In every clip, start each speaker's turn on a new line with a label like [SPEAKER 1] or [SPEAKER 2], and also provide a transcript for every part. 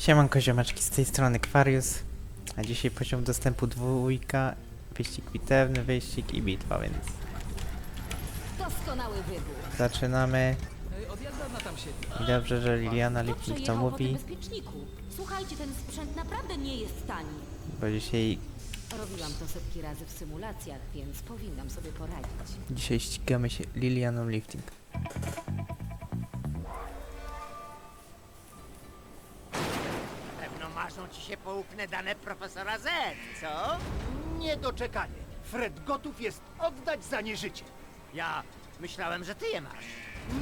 [SPEAKER 1] Siemanko ziomeczki, z tej strony Kwarius, a dzisiaj poziom dostępu dwójka, wyścig bitewny, wyścig i bitwa, więc
[SPEAKER 2] Doskonały wybór.
[SPEAKER 1] zaczynamy. I dobrze, że Liliana Lipnik to mówi?
[SPEAKER 2] Słuchajcie, ten sprzęt naprawdę nie jest tani.
[SPEAKER 1] bo dzisiaj,
[SPEAKER 2] Robiłam to setki razy w symulacjach, więc powinnam sobie poradzić.
[SPEAKER 1] dzisiaj ścigamy się Lilianą Lifting.
[SPEAKER 3] Się poufne dane profesora Z, co?
[SPEAKER 4] Niedoczekanie. Fred gotów jest oddać za nie życie.
[SPEAKER 3] Ja myślałem, że ty je masz.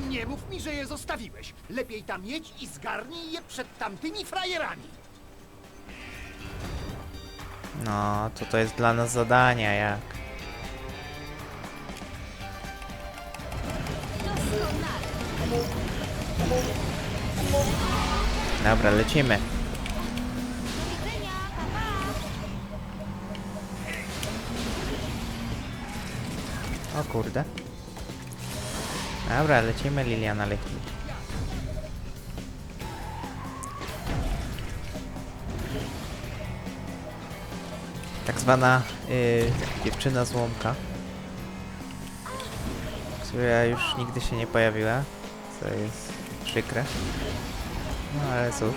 [SPEAKER 4] Nie mów mi, że je zostawiłeś. Lepiej tam jedź i zgarnij je przed tamtymi frajerami.
[SPEAKER 1] No, to to jest dla nas zadania, jak? Dobra, lecimy. O kurde. Dobra, lecimy Liliana Lifting. tak zwana y, dziewczyna złomka, która już nigdy się nie pojawiła, co jest przykre. No ale cóż,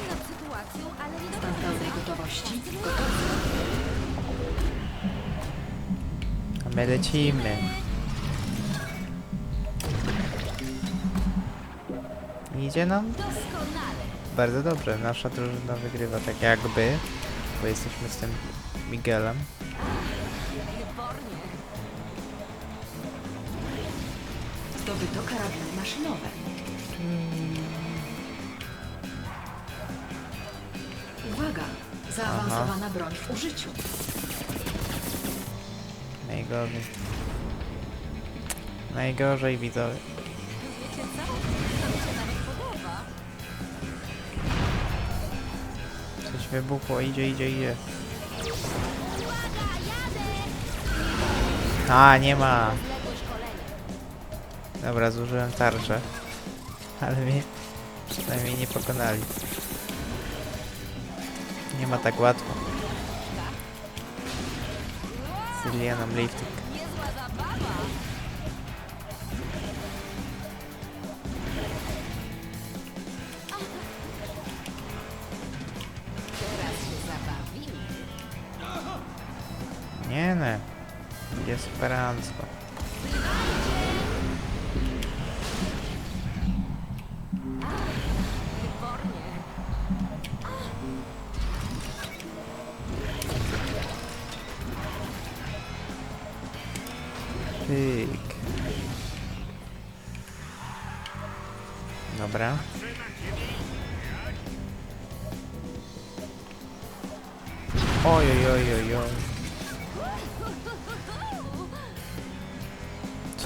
[SPEAKER 5] Stan pełnej gotowości.
[SPEAKER 1] a my lecimy. Idzie nam
[SPEAKER 2] Doskonale.
[SPEAKER 1] bardzo dobrze, nasza drużyna wygrywa tak jakby, bo jesteśmy z tym Miguelem.
[SPEAKER 5] Zdobyto karabiny maszynowe. Uwaga! Zaawansowana broń w użyciu.
[SPEAKER 1] Najgorzej. Najgorzej widzowie.
[SPEAKER 2] Wiecie co?
[SPEAKER 1] Wybuchło, idzie, idzie, idzie. A, nie ma. Dobra, zużyłem tarczę. Ale mnie przynajmniej nie pokonali. Nie ma tak łatwo. Z Lilianą Lifting. Jest superancko. Pyk. Oj, oj, oj, oj, oj.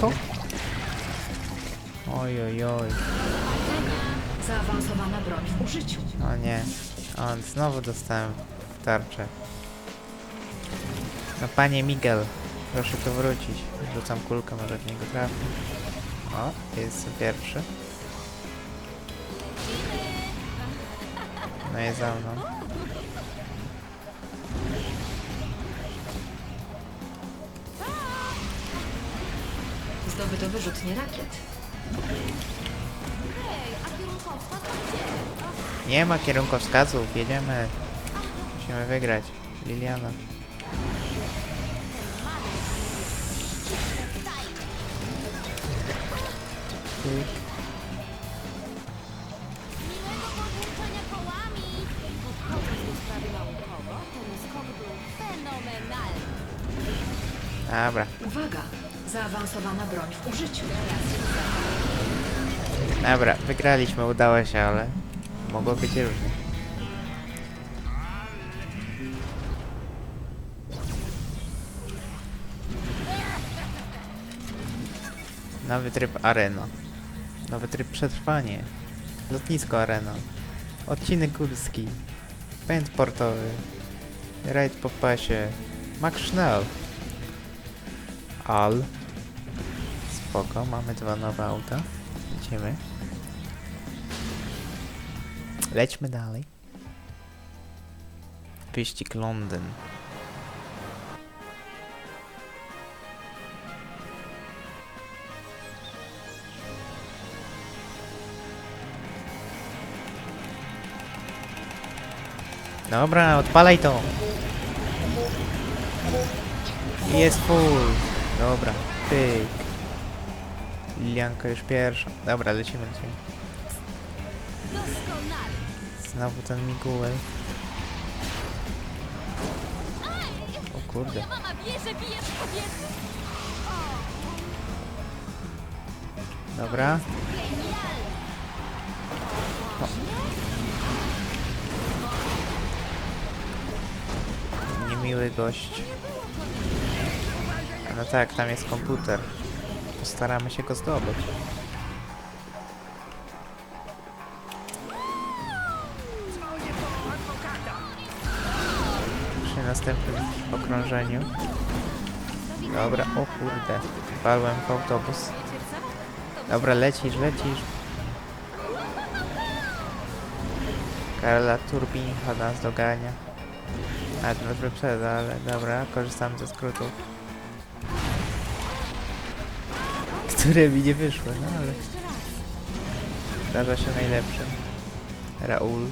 [SPEAKER 1] Co? Oj, oj, oj.
[SPEAKER 5] Zaawansowana broń w użyciu.
[SPEAKER 1] O nie. O, znowu dostałem w tarczę. No panie Miguel, proszę tu wrócić. Rzucam kulkę, może w niego trafi. O, jest pierwszy. No jest za mną.
[SPEAKER 5] Zdobyto wyrzutnie rakiet.
[SPEAKER 1] Nie ma kierunkowskazów, jedziemy. Musimy wygrać. Liliana. Pyk.
[SPEAKER 5] Zaawansowana broń w użyciu.
[SPEAKER 1] dobra, wygraliśmy, udało się, ale mogło być różnie. Nowy tryb arena. Nowy tryb przetrwanie. Lotnisko arena. Odcinek górski. Pęd portowy. Rajd po pasie. Max Schnell. Al. Spoko, mamy dwa nowe auta. Idziemy. Lećmy dalej. Wyścig Londyn. Dobra, odpalaj to! Jest full. Dobra, pyk. Lilianka już pierwsza. Dobra, lecimy, lecimy. Znowu ten miguel. O kurde.
[SPEAKER 2] Moja mama wie, że bijesz kobiety.
[SPEAKER 1] Dobra.
[SPEAKER 2] Genialne.
[SPEAKER 1] Niemiły gość. No tak, tam jest komputer. Postaramy się go zdobyć. Przy następnym okrążeniu. Dobra, o kurde. Walłem w autobus. Dobra, lecisz, lecisz. Karla Turbincha nas dogania. A, to wyprzedza, ale dobra, korzystam ze skrótów. Które mi nie wyszły, no ale... Zdarza się najlepszym. Raul.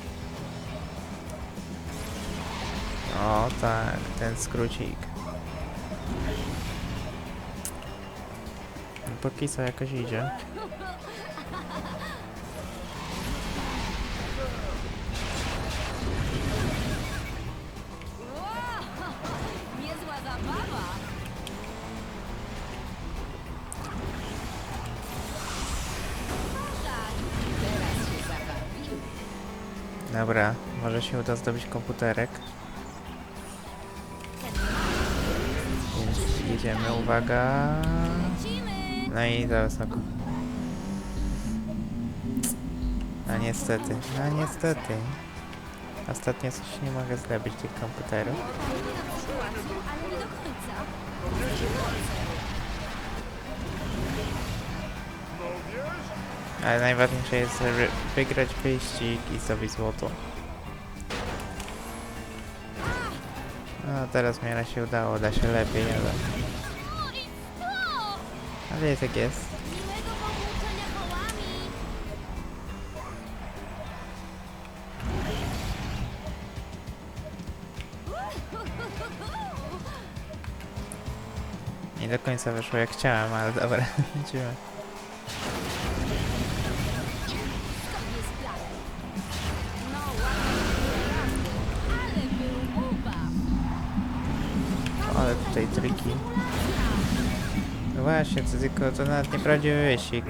[SPEAKER 1] O tak, ten skrócik. Póki co jakoś idzie. Dobra, może się uda zdobyć komputerek. Więc jedziemy, uwaga. No i za wysoko. No niestety, no niestety. Ostatnio coś nie mogę zrobić tych komputerów.
[SPEAKER 2] Ale
[SPEAKER 1] najważniejsze jest wygrać wyścig i zdobyć złoto. No teraz mi się udało, da się lepiej, ale... Ale jest jak jest. Nie do końca wyszło jak chciałem, ale dobra, lecimy. Tutaj triki. No właśnie, to tylko to nawet nieprawdziwy wyścig.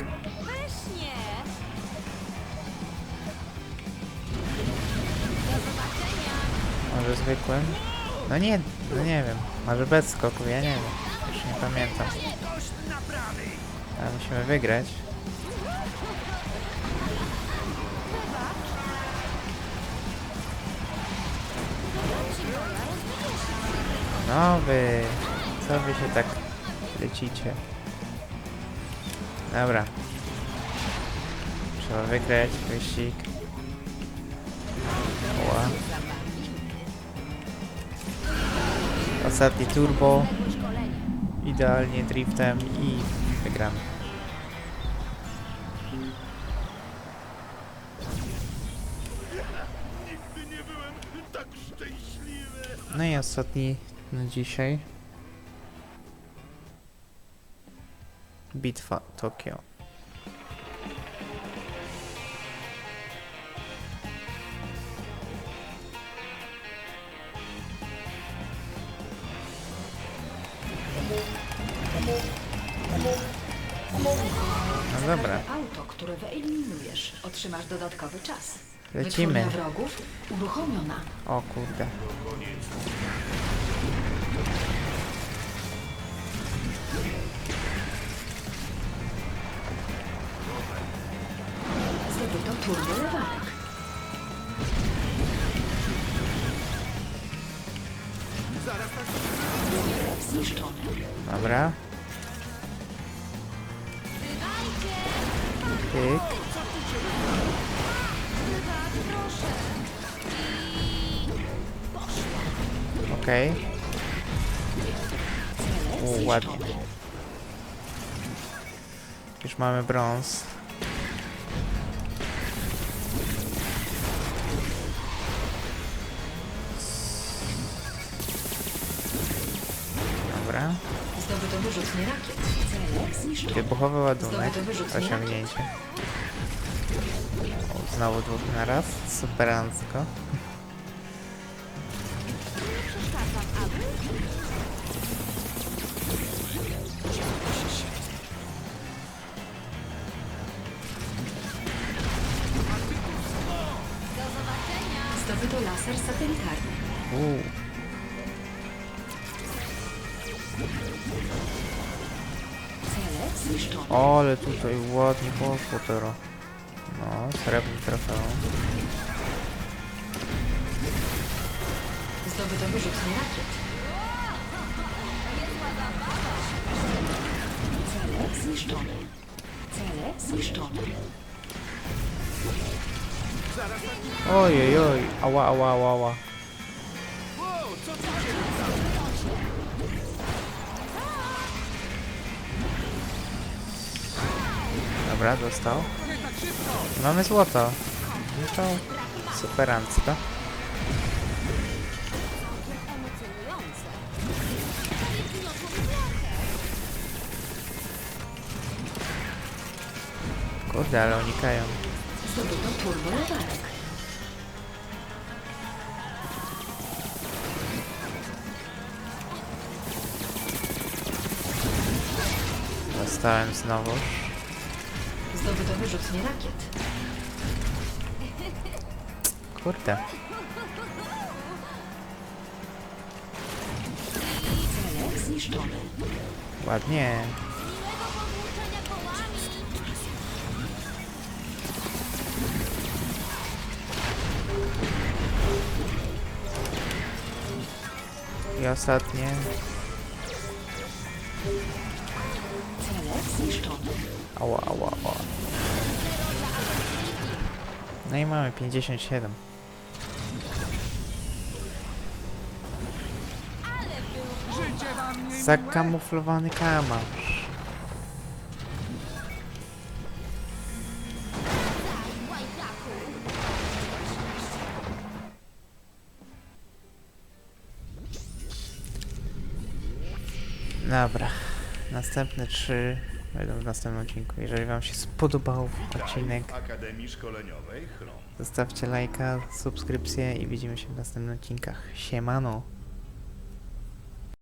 [SPEAKER 1] Może zwykłym? No nie, no nie wiem. Może bez skoków, ja nie wiem. Już nie pamiętam. Ale musimy wygrać. No wy, co wy się tak lecicie? Dobra. Trzeba wygrać wyścig. Ła. Ostatni turbo. Idealnie driftem i wygramy. No i ostatni na dzisiaj. Bitwa Tokio. No dobra,
[SPEAKER 5] Auto, które wyeliminujesz, otrzymasz dodatkowy czas.
[SPEAKER 1] Lecimy.
[SPEAKER 5] Wytwórnia wrogów uruchomiona.
[SPEAKER 1] O kurde.
[SPEAKER 5] Zdobyto turbo lewarek. Zniszczony.
[SPEAKER 1] Dobra. Pyk. Okej. U, ładnie. Już mamy brąz. Dobra.
[SPEAKER 5] Zdobyto wyrzutnie rakiet.
[SPEAKER 1] Wybuchowy ładunek. Osiągnięcie. O, znowu dwóch na raz. Superancko.
[SPEAKER 2] Zobaczenia!
[SPEAKER 5] Zdobyto laser satelitarny.
[SPEAKER 1] Uuu.
[SPEAKER 5] Cele zniszczone.
[SPEAKER 1] O, ale tutaj ładnie poszło teraz. No, srebrny trofeum.
[SPEAKER 5] Zdobyto wyrzutnie rakiet. Cele zniszczone. Cele zniszczone.
[SPEAKER 1] Ojej, oj, ała, ała, ała, ała. Dobra, dostał. Mamy złoto. No to superancko. Kurde, ale unikają.
[SPEAKER 5] Zdobyto turbolatarek.
[SPEAKER 1] Dostałem znowu.
[SPEAKER 5] Zdobyto wyrzutnie rakiet.
[SPEAKER 1] Kurde.
[SPEAKER 5] Cele zniszczone.
[SPEAKER 1] Ładnie. I ostatnie. Ała, ała, ała. No i mamy 57. Zakamuflowany kamarz. Dobra. Następne trzy będą w następnym odcinku. Jeżeli wam się spodobał odcinek,
[SPEAKER 6] Akademii Szkoleniowej Chrom.
[SPEAKER 1] zostawcie lajka, subskrypcję i widzimy się w następnych odcinkach. Siemano!